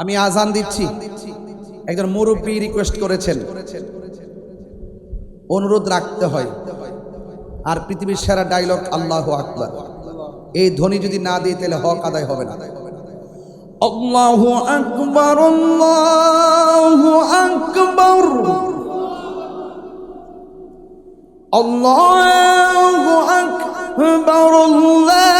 আমি আজান দিচ্ছি। একজন মুরব্বী রিকোয়েস্ট করেছেন। অনুরোধ রাখতে হয়। আর পৃথিবীর সেরা ডায়লগ আল্লাহ আকবার। এই ধ্বনি যদি না দিই তাহলে হক আদায় হবে না। আল্লাহু আকবার আল্লাহু আকবার। আল্লাহু আকবার, আল্লাহু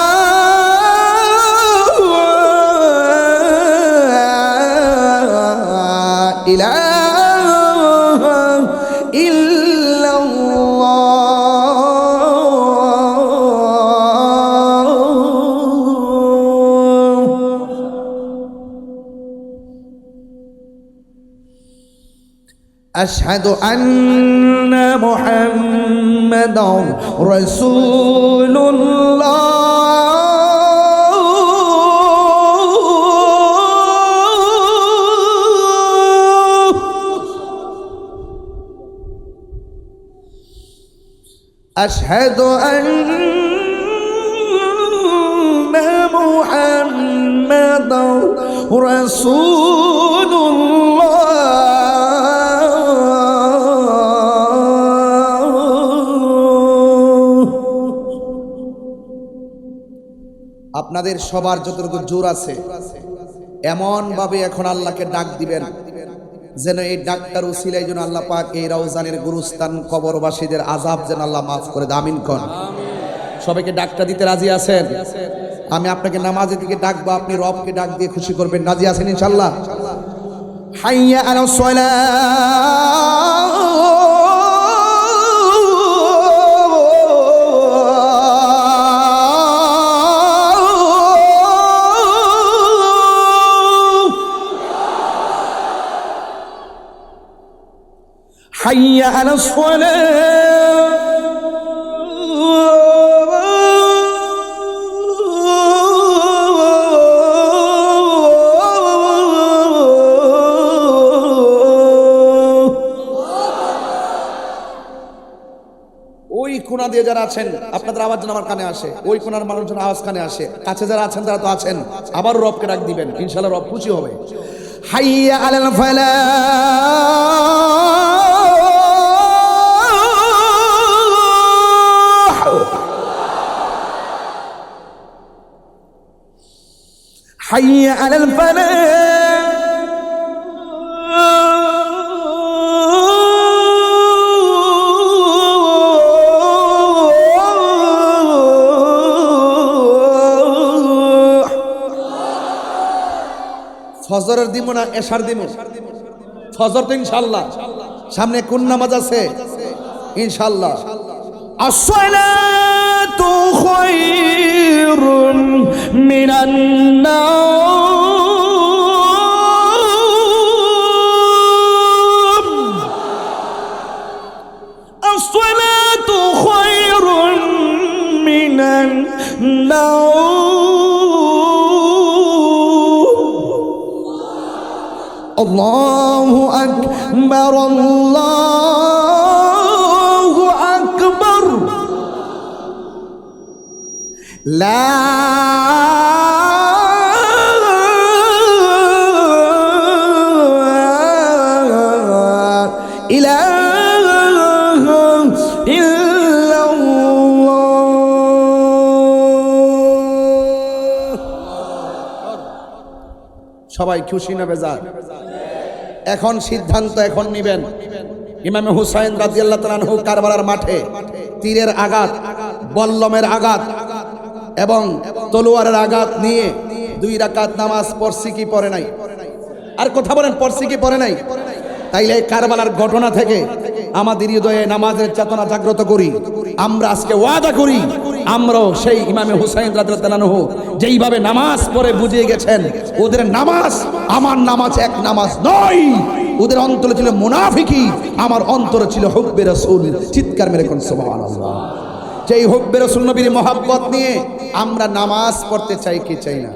إله إلا الله. أشهد أن محمدا رسول الله. أشهد أن محمدا رسول الله আপনাদের সবার যতটুকু জোর আছে এমন ভাবে এখন আল্লাহকে ডাক দিবেন যেন এই ডাক্তার উসিলাই যেন আল্লাহ পাক এই রাউজানের গুরুস্থান কবরবাসীদের আজাব যেন আল্লাহ মাফ করে দামিন কন? সবাইকে ডাক্তার দিতে রাজি আছেন? আমি আপনাকে নামাজের দিকে ডাকবো, আপনি রবকে ডাক দিয়ে খুশি করবেন। রাজি আছেন ইনশাল্লাহ হাইয়া আলা حي হাইয়া আলাস ওই কোনা দিয়ে যারা আছেন, আপনাদের আওয়াজ আমার কানে আসে। ওই কোনার মানুষজন আওয়াজ কানে আসে। কাছে যারা আছেন, তারা তো আছেন। আবার রবকে ডাক দিবেন। ইনশাল্লাহ রব খুশি হবে। হাইয়া আলাল ফালা। حي على الفلاح ফজরের দিব না এশার দিব ফজর তো ইনশাল্লাহ সামনে কোন নামাজ আছে ইনশাল্লাহ الصلاة الله أكبر الله أكبر لا إله إلا الله সবাই খুশি না বেজার এখন সিদ্ধান্ত এখন নিবেন। ইমামে হুসাইন রাজিয়াল্লাহ তালানহু কারবালার মাঠে তীরের আঘাত, বল্লমের আঘাত এবং তলোয়ারের আঘাত নিয়ে দুই রাকাত নামাজ পড়ছি কি পড়ে নাই? আর কথা বলেন, পড়ছি কি পড়ে নাই? তাইলে কারবালার ঘটনা থেকে আমাদের হৃদয়ে নামাজের চেতনা জাগ্রত করি। আমরা আজকে ওয়াদা করি আমরাও সেই ইমামে হুসাইন রাজু যেইভাবে নামাজ পড়ে বুঝিয়ে গেছেন, ওদের নামাজ আমার নামাজ এক নামাজ নয়। ওদের অন্তরে ছিল মুনাফিকি, আমার অন্তরে ছিল হুব্বে রসুল। চিৎকার মেরে কোন সেই হুব্বে রসুল নবীর মহাব্বত নিয়ে আমরা নামাজ পড়তে চাই কি চাই না?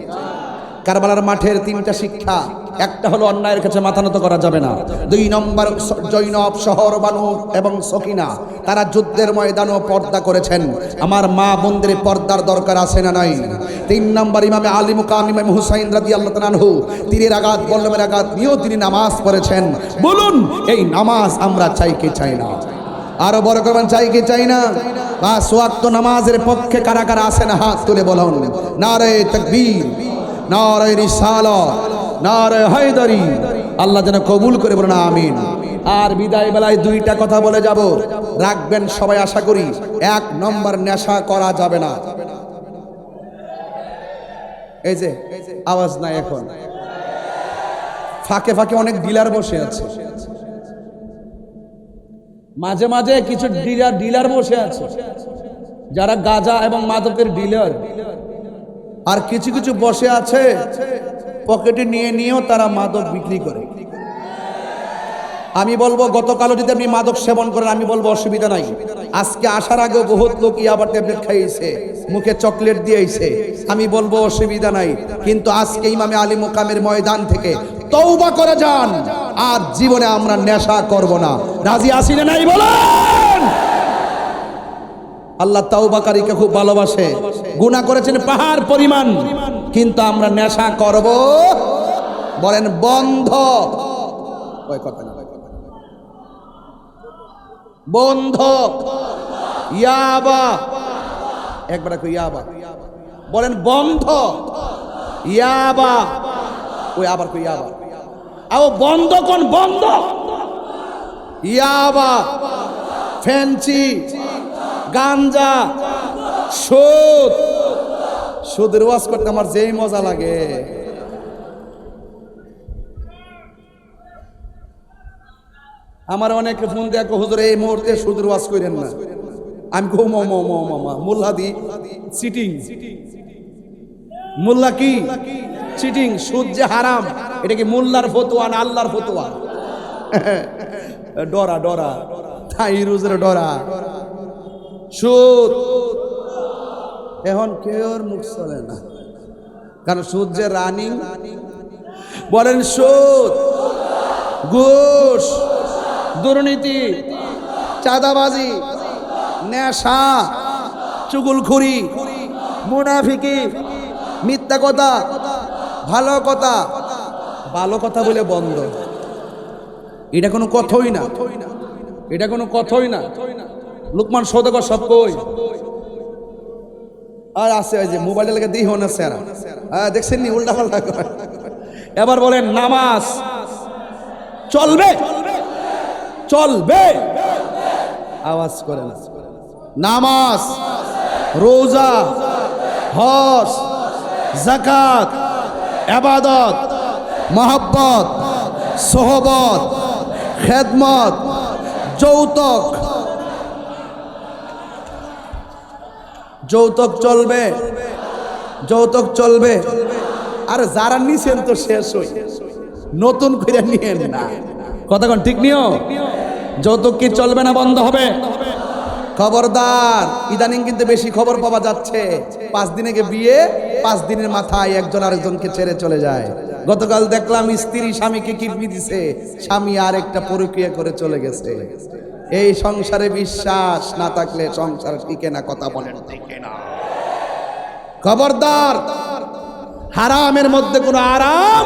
কারবালার মাঠের তিনটা শিক্ষা একটা হলো অন্যায়ের কাছে মাথা নত করা যাবে না। দুই নম্বর জৈনব শহর বানু এবং সকিনা, তারা যুদ্ধের ময়দানও পর্দা করেছেন। আমার মা বোনদের পর্দার দরকার আছে না নাই? তিন নম্বর ইমামে আলী মুকাম, ইমাম হুসাইন রাজি আল্লাহ তীরের আঘাত, বল্লমের আঘাত নিয়েও তিনি নামাজ পড়েছেন। বলুন, এই নামাজ আমরা চাই কি চাই না? আরও বড় করবেন চাই কি চাই না? বা সোয়াক্ত নামাজের পক্ষে কারা কারা আছেন হাত তুলে বলুন। নারে তকবীর নারে রিসালাত নারে হায়দারি। আল্লাহ যেন কবুল করে বলুন, আমিন। আর বিদায় বেলায় দুইটা কথা বলে যাব। রাখবেন সবাই, আশা করি এক নম্বর নেশা করা যাবে না। এই যে, আওয়াজ নাই এখন। ফাঁকে ফাঁকে অনেক ডিলার বসে আছে। মাঝে মাঝে কিছু ডিলার ডিলার বসে আছে। যারা গাজা এবং মাদকের ডিলার। আর কিছু কিছু বসে আছে। পকেটে নিয়ে নিয়েও তারা মাদক বিক্রি করে। আমি বলব, গতকালও যদি আপনি মাদক সেবন করেন, আমি বলব অসুবিধা নাই। আজকে আসার আগেও বহুত লোক ইয়াবার ট্যাবলেট খাইয়েছে, মুখে চকলেট দিয়েছে। আমি বলব অসুবিধা নাই। কিন্তু আজকে ইমামে আলী মোকামের ময়দান থেকে তৌবা করে যান। আর জীবনে আমরা নেশা করব না। রাজি আসি নাই বলেন? আল্লাহ তাওবাকারীকে খুব ভালোবাসে। গুনাহ করেছেন পাহাড় পরিমাণ। কিন্তু আমরা নেশা করব। বলেন, বন্ধ। বন্ধ। ইয়াবা। একবার ইয়াবা। বলেন, বন্ধ। ইয়াবা। ওই আবার কই, ইয়াবা। আও, বন্ধ কোন, বন্ধ? ইয়াবা। ফেন্সি গাঞ্জা। সুদ সুদের ওয়াজ করতে আমার যেই মজা লাগে। আমার অনেকে ফোন কো, হুজুর এই মুহূর্তে সুদের ওয়াজ করেন না। আমি কো মো মো মো মোল্লা দি সিটিং মোল্লা কি? চিটিং সুদ যে হারাম এটা কি মোল্লার ফতোয়া না আল্লাহর ফতোয়া? ডরা ডরা তাই রুজের ডরা। সুদ এখন কেউর মুখ চলে না। কারণ সুদ যে রানিং, বলেন সুদ, ঘুষ, দুর্নীতি, চাঁদাবাজি, নেশা, চুগুলখুরি, মুনাফিকি, মিথ্যা কথা, ভালো কথা ভালো কথা বলে বন্ধ। এটা কোনো কথাই না। এটা কোনো কথাই না। লুকমান সৌদাগর সব কই? আর আছে ওই যে মোবাইলে লেগে দিই না স্যার হ্যাঁ দেখছেন নি? উল্টা পাল্টা করে। এবার বলেন, নামাজ চলবে? চলবে? আওয়াজ করে নামাজ, রোজা, হজ জাকাত আবাদত, মহব্বত, সোহবত, খেদমত, যৌতুক যৌতুক চলবে। যৌতুক চলবে। আর যারা নিছেন তো শেষ হই। নতুন করে নিয়েন না। কতক্ষণ ঠিক নিও যৌতুক কি চলবে না বন্ধ হবে? খবরদার ইদানিং কিন্তু বেশি খবর পাওয়া যাচ্ছে। পাঁচ দিনে গে বিয়ে পাঁচ দিনের মাথায় একজন আরেকজনকে ছেড়ে চলে যায়। গতকাল দেখলাম স্ত্রী স্বামীকে কিডনি দিছে। স্বামী আর একটা পরক্রিয়া করে চলে গেছে। এই সংসারে বিশ্বাস না থাকলে সংসার টিকে না, কথা টিকে না খবরদার, হারামের মধ্যে কোনো আরাম